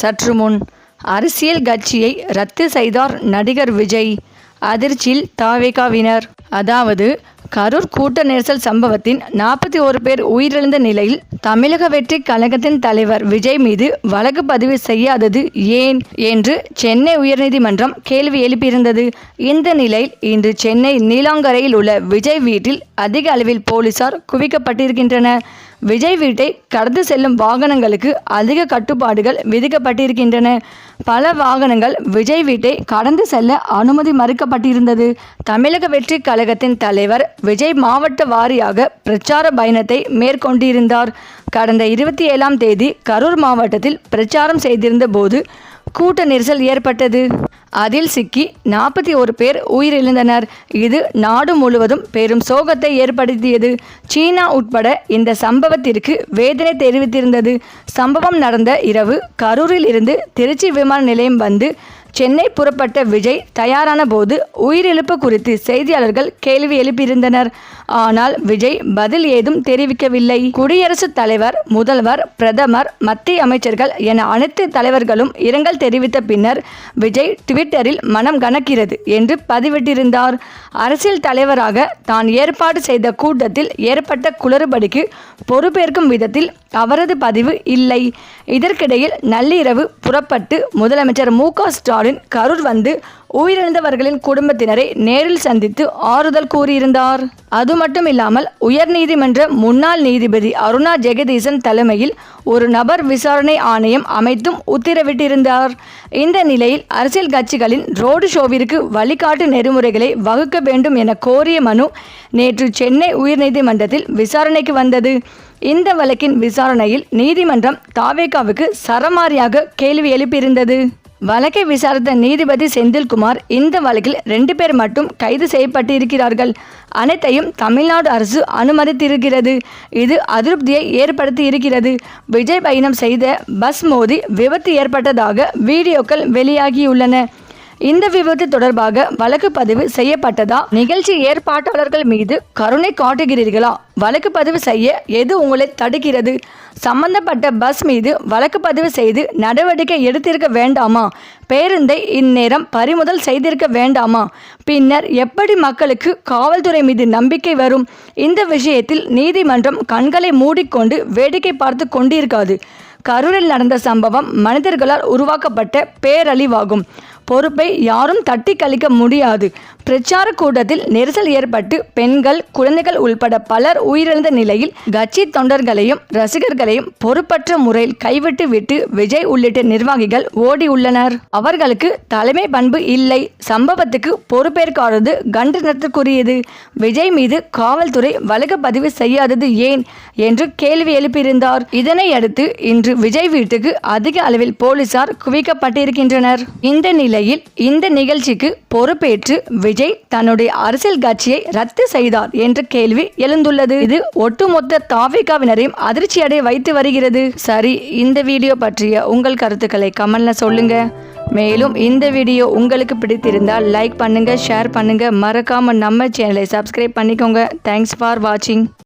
சற்று முன் அரசியல் கட்சியை ரத்து செய்தார் நடிகர் விஜய். அதிர்ச்சியில் தாவேகாவினர். அதாவது கரூர் கூட்ட நெரிசல் சம்பவத்தின் நாற்பத்தி ஒரு பேர் உயிரிழந்த நிலையில் தமிழக வெற்றி கழகத்தின் தலைவர் விஜய் மீது வழக்கு பதிவு செய்யாதது ஏன் என்று சென்னை உயர்நீதிமன்றம் கேள்வி எழுப்பியிருந்தது. இந்த நிலையில் இன்று சென்னை நீலாங்கரையில் உள்ள விஜய் வீட்டில் அதிக அளவில் போலீசார் குவிக்கப்பட்டிருக்கின்றனர். விஜய் வீட்டை கடந்து செல்லும் வாகனங்களுக்கு அதிக கட்டுப்பாடுகள் விதிக்கப்பட்டிருக்கின்றன. பல வாகனங்கள் விஜய் வீட்டை கடந்து செல்ல அனுமதி மறுக்கப்பட்டிருந்தது. தமிழக வெற்றி கழகத்தின் தலைவர் விஜய் மாவட்ட வாரியாக பிரச்சார பயணத்தை மேற்கொண்டிருந்தார். கடந்த இருபத்தி ஏழாம் தேதி கரூர் மாவட்டத்தில் பிரச்சாரம் செய்திருந்த போது கூட்ட நெரிசல் ஏற்பட்டது. அதில் சிக்கி நாற்பத்தி ஒரு பேர் உயிரிழந்தனர். இது நாடு முழுவதும் பெரும் சோகத்தை ஏற்படுத்தியது. சீனா உட்பட இந்த சம்பவத்திற்கு வேதனை தெரிவித்திருந்தது. சம்பவம் நடந்த இரவு கரூரில் இருந்து திருச்சி விமான நிலையம் வந்து சென்னை புறப்பட்ட விஜய் தயாரான போது உயிரிழப்பு குறித்து செய்தியாளர்கள் கேள்வி எழுப்பியிருந்தனர். ஆனால் விஜய் பதில் ஏதும் தெரிவிக்கவில்லை. குடியரசுத் தலைவர் முதல்வர் பிரதமர் மத்திய அமைச்சர்கள் என அனைத்து தலைவர்களும் இரங்கல் தெரிவித்த பின்னர் விஜய் ட்விட்டரில் மனம் கணக்கிறது என்று பதிவிட்டிருந்தார். அரசியல் தலைவராக தான் ஏற்பாடு செய்த கூட்டத்தில் ஏற்பட்ட குளறுபடிக்கு பொறுப்பேற்கும் விதத்தில் அவரது பதிவு இல்லை. இதற்கிடையில் நள்ளிரவு புறப்பட்டு முதலமைச்சர் மு க ஸ்டாலின் கரூர் வந்து உயிரிழந்தவர்களின் குடும்பத்தினரை நேரில் சந்தித்து ஆறுதல் கூறியிருந்தார். அது மட்டும் இல்லாமல் உயர்நீதிமன்ற முன்னாள் நீதிபதி அருணா ஜெகதீசன் தலைமையில் ஒரு நபர் விசாரணை ஆணையம் அமைத்தும் உத்தரவிட்டிருந்தார். இந்த நிலையில் அரசியல் கட்சிகளின் ரோடு ஷோவிற்கு வழிகாட்டு நெறிமுறைகளை வகுக்க வேண்டும் என கோரிய மனு நேற்று சென்னை உயர்நீதிமன்றத்தில் விசாரணைக்கு வந்தது. இந்த வழக்கின் விசாரணையில் நீதிமன்றம் தாவேகாவுக்கு சரமாரியாக கேள்வி எழுப்பியிருந்தது. வழக்கை விசாரித்த நீதிபதி செந்தில்குமார் இந்த வழக்கில் ரெண்டு பேர் மட்டும் கைது செய்யப்பட்டிருக்கிறார்கள். அனைத்தையும் தமிழ்நாடு அரசு அனுமதித்திருக்கிறது. இது அதிருப்தியை ஏற்படுத்தி இருக்கிறது விஜய் பயணம் செய்த பஸ் மோதி விபத்து ஏற்பட்டதாக வீடியோக்கள் வெளியாகியுள்ளன. இந்த விபத்து தொடர்பாக வழக்கு பதிவு செய்யப்பட்டதா? நிகழ்ச்சி ஏற்பாட்டாளர்கள் மீது கருணை காட்டுகிறீர்களா? வழக்கு பதிவு செய்ய எது உங்களை தடுக்கிறது? சம்பந்தப்பட்ட பஸ் மீது வழக்கு பதிவு செய்து நடவடிக்கை எடுத்திருக்க வேண்டாமா? பேருந்தை இந்நேரம் பறிமுதல் செய்திருக்க வேண்டாமா? பின்னர் எப்படி மக்களுக்கு காவல்துறை மீது நம்பிக்கை வரும்? இந்த விஷயத்தில் நீதிமன்றம் கண்களை மூடிக்கொண்டு வேடிக்கை பார்த்து கொண்டிருக்காது. கரூரில் நடந்த சம்பவம் மனிதர்களால் உருவாக்கப்பட்ட பேரழிவாகும். பொறுப்பை யாரும் தட்டி கழிக்க முடியாது. பிரச்சார கூட்டத்தில் நெரிசல் ஏற்பட்டு பெண்கள் குழந்தைகள் உள்பட பலர் உயிரிழந்த நிலையில் கட்சி தொண்டர்களையும் ரசிகர்களையும் பொறுப்பற்ற முறையில் கைவிட்டு விட்டு விஜய் உள்ளிட்ட நிர்வாகிகள் ஓடியுள்ளனர் அவர்களுக்கு தலைமை பண்பு இல்லை. சம்பவத்துக்கு பொறுப்பேற்காதது கண்டனத்திற்குரியது. விஜய் மீது காவல்துறை வழக்கு பதிவு செய்யாதது ஏன்? என்று கேள்வி எழுப்பியிருந்தார். இதனை அடுத்து இன்று விஜய் வீட்டுக்கு அதிக அளவில் போலீசார் குவிக்கப்பட்டிருக்கின்றனர். இந்த நிலை நிலையில் இந்த நிகழ்ச்சிக்கு பொறுப்பேற்று விஜய் தன்னுடைய அரசியல் கட்சியை ரத்து செய்தார் என்ற கேள்வி எழுந்துள்ளது. இது ஒட்டுமொத்த தாவிகாவினரையும் அதிர்ச்சியடைய வைத்து வருகிறது. சரி இந்த வீடியோ பற்றிய உங்கள் கருத்துக்களை கமெண்ட்ல சொல்லுங்க. மேலும் இந்த வீடியோ உங்களுக்கு பிடித்திருந்தால் லைக் பண்ணுங்க ஷேர் பண்ணுங்க. மறக்காம நம்ம சேனலை சப்ஸ்கிரைப் பண்ணிக்கோங்க. தேங்க்ஸ் ஃபார் வாட்சிங்